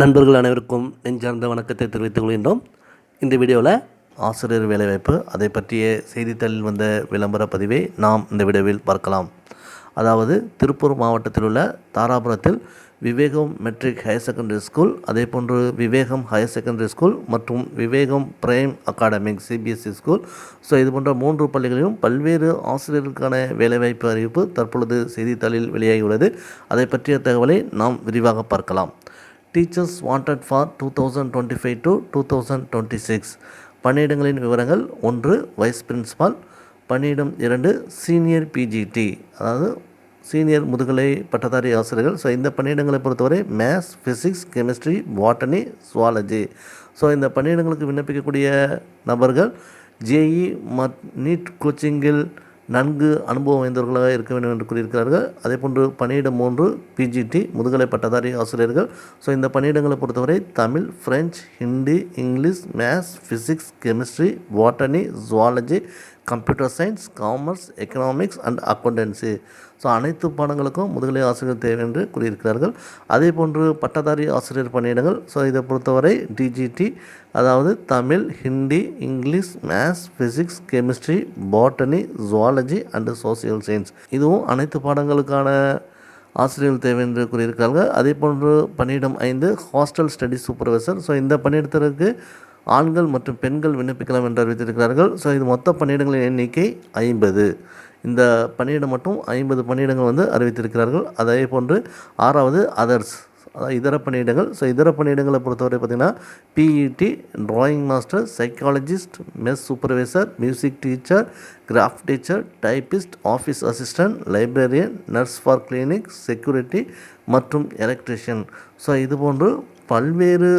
நண்பர்கள் அனைவருக்கும் நெஞ்சார்ந்த வணக்கத்தை தெரிவித்துக் கொள்கின்றோம். இந்த வீடியோவில் ஆசிரியர் வேலைவாய்ப்பு அதை பற்றிய செய்தித்தாளில் வந்த விளம்பர பதிவை நாம் இந்த வீடியோவில் பார்க்கலாம். அதாவது திருப்பூர் மாவட்டத்தில் உள்ள தாராபுரத்தில் Vivekam matric higher secondary school அதே போன்று விவேகம் ஹையர் செகண்டரி ஸ்கூல் மற்றும் Vivekam prime academic CBSE school. So இது போன்ற மூன்று பள்ளிகளிலும் பல்வேறு ஆசிரியர்களுக்கான வேலைவாய்ப்பு அறிவிப்பு தற்பொழுது செய்தித்தாளில் வெளியாகியுள்ளது. அதை பற்றிய தகவலை நாம் விரிவாக பார்க்கலாம். Teachers wanted for two thousand twenty five to two thousand twenty six பணியிடங்களின் விவரங்கள் ஒன்று வைஸ் பிரின்சிபால் பணியிடம் இரண்டு சீனியர் பிஜிடி அதாவது சீனியர் முதுகலை பட்டதாரி ஆசிரியர்கள். ஸோ இந்த பணியிடங்களை பொறுத்தவரை maths physics chemistry botany zoology so இந்த பணியிடங்களுக்கு விண்ணப்பிக்கக்கூடிய நபர்கள் ஜேஇ மத் நீட் கோச்சிங்கில் நன்கு அனுபவம் வாய்ந்தவர்களாக இருக்க வேண்டும் என்று கூறியிருக்கிறார்கள். அதே போன்று பணியிடம் மூன்று பிஜிடி முதுகலை பட்டதாரி ஆசிரியர்கள். ஸோ இந்த பணியிடங்களை பொறுத்தவரை Tamil French Hindi English maths physics chemistry botany zoology computer science commerce economics and accountancy so அனைத்து பாடங்களுக்கும் முதுகலை ஆசிரியர் தேவை என்று கூறியிருக்கிறார்கள். அதே போன்று பட்டதாரி ஆசிரியர் பணியிடங்கள். ஸோ இதை பொறுத்தவரை டிஜிடி அதாவது Tamil Hindi English maths physics chemistry botany zoology and social science இதுவும் அனைத்து பாடங்களுக்கான ஆசிரியர்கள் தேவை என்று கூறியிருக்கிறார்கள். அதே போன்று பணியிடம் ஐந்து ஹாஸ்டல் ஸ்டடி சூப்பர்வைசர் ஸோ இந்த பணியிடத்திற்கு ஆண்கள் மற்றும் பெண்கள் விண்ணப்பிக்கலாம் என்று அறிவித்திருக்கிறார்கள். ஸோ இது மொத்த பணியிடங்களின் எண்ணிக்கை ஐம்பது. இந்த பணியிடம் மட்டும் ஐம்பது பணியிடங்கள் வந்து அறிவித்திருக்கிறார்கள். அதே போன்று ஆறாவது அதர்ஸ் அதாவது இதர பணியிடங்கள். ஸோ இதர பணியிடங்களை பொறுத்தவரை பார்த்திங்கன்னா PET drawing master psychologist mess supervisor music teacher craft teacher typist office assistant librarian nurse for clinic security மற்றும் எலக்ட்ரிஷியன் ஸோ இது போன்று பல்வேறு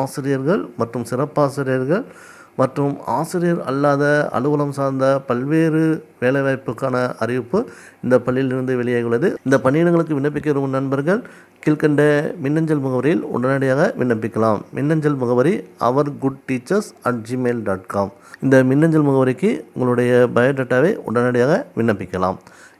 ஆசிரியர்கள் மற்றும் சிறப்பாசிரியர்கள் மற்றும் ஆசிரியர் அல்லாத அலுவலம் சார்ந்த பல்வேறு வேலைவாய்ப்புக்கான அறிவிப்பு இந்த பள்ளியிலிருந்து வெளியாகியுள்ளது. இந்த பணியிடங்களுக்கு விண்ணப்பிக்க விரும்பும் நண்பர்கள் கீழ்கண்ட மின்னஞ்சல் முகவரியில் உடனடியாக விண்ணப்பிக்கலாம். மின்னஞ்சல் முகவரி our good teachers at Gmail dot com இந்த மின்னஞ்சல் முகவரிக்கு உங்களுடைய பயோடேட்டாவை உடனடியாக விண்ணப்பிக்கலாம்.